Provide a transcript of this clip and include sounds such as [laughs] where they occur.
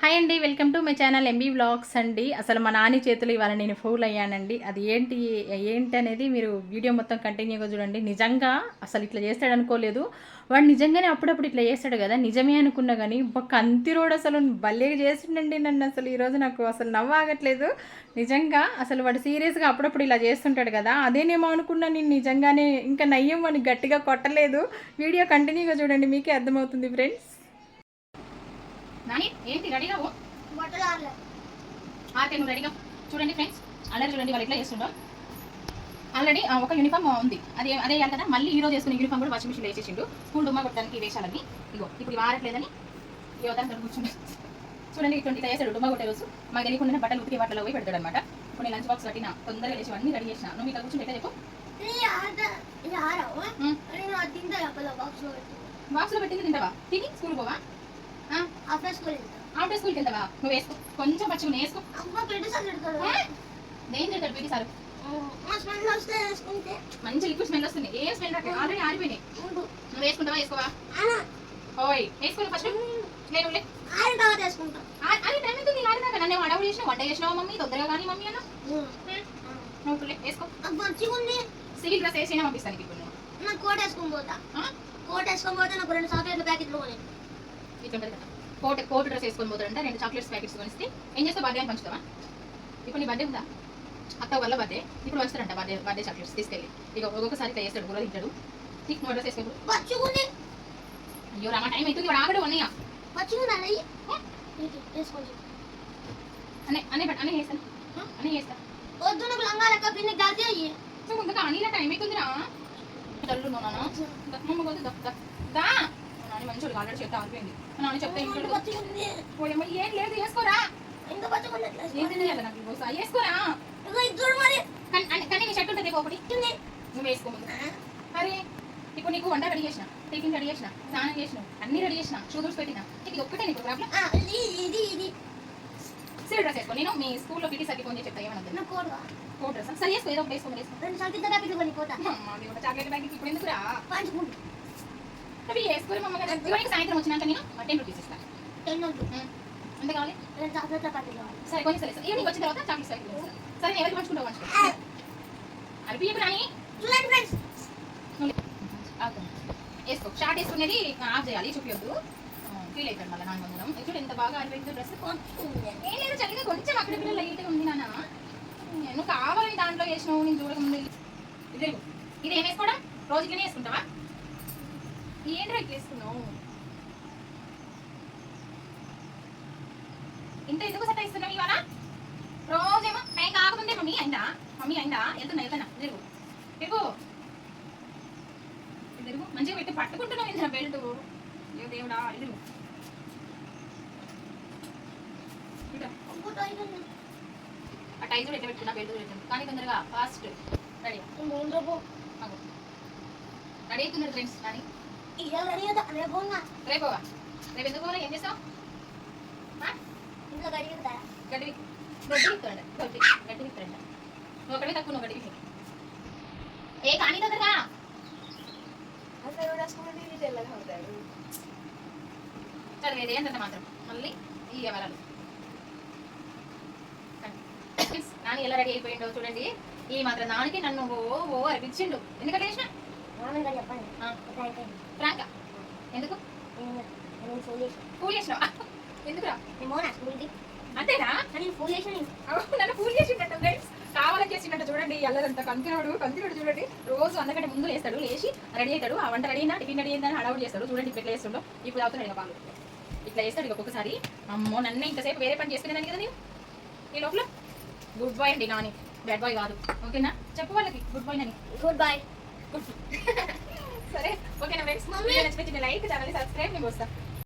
Hi అండి welcome to my channel MB vlogs అండి. అసలు మా నాని చేతులు ఇవాళ నేను ఫౌల్ అయ్యానండి. అది ఏంటి ఏంటి అనేది మీరు వీడియో మొత్తం కంటిన్యూగా చూడండి. నిజంగా అసలు ఇట్లా చేస్తాడు అనుకోలేదు. వాడు నిజంగానే అప్పుడప్పుడు ఇట్లా చేస్తాడు కదా నిజమే అనుకున్నా కానీ ఒక కంతి రోడ్ అసలు భలే చేసిండండి నన్ను అసలు ఈరోజు నాకు అసలు నవ్వాగట్లేదు. నిజంగా అసలు వాడు సీరియస్గా అప్పుడప్పుడు ఇలా చేస్తుంటాడు కదా అదేనేమో అనుకున్నా నేను నిజంగానే ఇంకా నయ్యం అని గట్టిగా కొట్టలేదు. వీడియో కంటిన్యూగా చూడండి మీకే అర్థమవుతుంది ఫ్రెండ్స్. నాని ఏంటి రెడీగా బట్టలు ఆర్కే నువ్వు రెడీగా చూడండి ఫ్రెండ్స్ ఆల్రెడీ చూడండి వాళ్ళు ఎట్లా చేస్తుండో. ఆల్రెడీ ఒక యూనిఫామ్ ఉంది. అదే అదే వేయాలి కదా? మళ్ళీ ఈ రోజు వేసుకున్న యూనిఫామ్ కూడా వాషింగ్ మిషన్ వేసేసిండు. స్కూల్ డుమ్మా కొట్టడానికి వేసాలని ఇగో ఇప్పుడు ఆరట్లేదని యువతను కూర్చుండి చూడండి ఇటువంటి ఇట్లా వేసాడు డుమ్మా కొట్టే రోజు మాకు తెలియకుండా బట్టలు ఉతికి బట్టలు పోయి పెడతాడు అనమాట ఇప్పుడు నేను లంచ్ బాక్స్ కట్టిన తొందరగా లేచి అన్ని రెడీ చేసిన. నువ్వు ఇక్కడ కూర్చుంటే చెప్పు? బాక్స్లో పెట్టింది తింటావా? తిని స్కూల్ పోవా? ఆఫ్టర్ స్కూల్ ఆఫ్టర్ స్కూల్కి వెళ్తావా? నువ్వు వేసుకో. కొంచెం పచ్చిగా వేసుకో? దేని తింటాడు పీటీ సార్. మంచి లిక్విడ్ స్మెల్ వస్తుంది. ఏ స్మెల్ రాక ఆల్రెడీ ఆరిపోయినాయి. నువ్వు వేసుకుంటావా? వేసుకోవా? ఓయ్ వేసుకోవాలి ఫస్ట్. నేను అరే టైం అవుతుంది ఆడినాక నన్ను అడవులు చేసిన వంట చేసినావా మమ్మీ? తొందరగా కానీ మమ్మీ అన్న నువ్వు వేసుకో. సివిల్ డ్రెస్ వేసినా పంపిస్తాను ఇప్పుడు నాకు కోట్ వేసుకొని పోతా? కోట్ వేసుకొని పోతే నాకు రెండు చాక్లెట్ల ప్యాకెట్లు కొని ఇట్లా ఉంటుంది కదా. కోట్ కోట్ డ్రెస్ వేసుకొని పోతాడంటే రెండు చాక్లెట్స్ ప్యాకెట్స్ కొనిస్తే. ఏం చేస్తావు? బర్త్డే అని పంచుతావా? ఇప్పుడు నీ బర్త్డే ఉందా? అత్త వల్ల బర్త్డే. ఇప్పుడు వస్తాడంట బర్త్డే బర్త్డే చాక్లెట్స్ తీసుకెళ్ళి. ఇక ఒక్కొక్కసారి ఇట్లా చేస్తాడు కూడా తింటాడు. నీకు నువ్వు డ్రెస్ వేసుకో మంచిగా ఉంది అయ్యో రామ టైం అవుతుంది. వాడు ఆగడు అన్నయ్య. మంచిగా ఉంది అన్నయ్య వేసుకోండి. అనే అనే బట్ అనే చేస్తాను. అనే చేస్తా. వద్దు నాకు లంగా లెక్క పిన్ని గల్తీ అయ్యి. నువ్వు ముందుగా అనిలా టైం అవుతుందిరా. తల్లు నాన్న కొద్ది దా. మంచోడు ఆల్రెడీ చెప్తే ఆగిపోయింది. మా నాన్న చెప్తే ఇంట్లో ఏం లేదు వేసుకోరా. ఇంకా మంచిగా ఉంది ఎట్లా ఏం తెలియాలి నాకు ఈ బోస వేసుకోరా. కానీ నీ షర్ట్ ఉంటుంది ఒకటి. నువ్వు వేసుకో ముందు. అరే ఇప్పుడు నీకు వంట రెడీ చేసిన టిఫిన్ రెడీ చేసిన స్నానం చేసిన అన్ని రెడీ చేసిన షూ దూడ్స్ పెట్టిన ఇది ఒక్కటే నీకు ప్రాబ్లం సివిల్ డ్రెస్ వేసుకో. నేను మీ స్కూల్లో పిటి సర్కి ఫోన్ చేసి చెప్తా ఏమన్నా కోట్ డ్రెస్ సరే వేసుకో ఏదో వేసుకో వేసుకో. చాక్లెట్ బ్యాగ్ ఇప్పుడు ఎందుకురా? పంచుకుంటా. అవి వేసుకోరు మమ్మ గారు ఇవాళ సాయంత్రం వచ్చినాక నేను టెన్ రూపీస్ ఇస్తాను టెన్ ఎంత కావాలి? సరే కొన్ని సరే ఈవినింగ్ వచ్చిన తర్వాత ప్యాకెట్ ఇస్తాను సరే నేను ఎవరికి పంచుకుంటావు పంచుకో. అవి రాని చూడండి ఫ్రెండ్స్. వేసుకో. షార్ట్ వేసుకునేది ఆఫ్ చేయాలి చూపించొద్దు ఫీల్ అవుతాడు మళ్ళీ నాన్న ముందరం చూడు ఎంత బాగా అనిపోయిందో డ్రెస్. ఏం లేదు చక్కగా కొంచెం అక్కడ పిల్లలు లైట్గా ఉంది నాన్న. నువ్వు కావాలని దాంట్లో వేసినావు నేను చూడకముందు ఇది ఇది ఏం వేసుకోవడం? రోజు ఇట్లనే వేసుకుంటావా? ఏంట్రా ఇట్లా వేసుకున్నావు ఇంత ఎందుకు సెట్ ఇస్తున్నావు ఇవాళ? రోజేమో టైం కాకముందే మమ్మీ అయిందా? మమ్మీ అయిందా? వెళ్తున్నా వెళ్తున్నా తిరుగు తిరుగు తిరుగు మంచిగా పెట్టి పట్టుకుంటున్నావు ఇంత బెల్ట్ ఏ దేవుడా తిరుగు ఆ టైం కూడా ఎట్లా పెట్టుకున్నా బెల్ట్ పెట్టాను కానీ తొందరగా ఫాస్ట్ రెడీ రెడీ అవుతున్నారు ఫ్రెండ్స్ కానీ రేపు ఉన్నా రేపోవా రేపు ఎందుకు పోవాలి? ఏం చేస్తావు ఇంకా గడి అవుతా గడ్డి విక్- గడ్డి విత్తాడు గడ్డి గడ్డి విత్తాడంట నువ్వు ఒకటే తక్కువ నువ్వు గడ్డి ఏ కానీ చదివేది ఏంటంటే మాత్రం? మళ్ళీ ఈ నాని ఎలా రెడీ అయిపోయిండో చూడండి. ఈ మాత్రం నానికి నన్ను ఓ ఓ అనిపించిండు. ఎందుకంటే ఫ్రాంక్ ఎందుకు? ఫూల్ చేసినావా? ఎందుకురా? అంతేనా? నేను అవును, నన్ను ఫూల్ చేసిండట ఫ్రెండ్స్ కావాలని చూడండి అల్లదంతా. కంకినోడు కంకినోడు చూడండి. రోజు అందకంటే ముందు లేస్తాడు లేచి రెడీ అవుతాడు. ఆ వంట రెడీ అయినా టిఫిన్ రెడీ అయిందని హడావుడు చేస్తాడు. చూడండి ఇప్పుడు ఎట్లా చేస్తుండో. ఇప్పుడు అవుతున్నాడు ఇక పాలు. ఇట్లా చేస్తాడు ఇక ఒక్కొక్కసారి. అమ్మో నన్ను ఇంతసేపు వేరే పని చేసుకునేదాన్ని కదా నేను? ఈ లోపల? గుడ్ బాయ్ అండి నాని. బ్యాడ్ బాయ్ కాదు. ఓకేనా? చెప్పు వాళ్ళకి. గుడ్ బాయ్ అని గుడ్ బై [laughs] సరే ఓకేనా ఫ్రెండ్స్. నచ్చిపోయింది లైక్ ఛానల్ సబ్స్క్రైబ్ నేను వస్తాను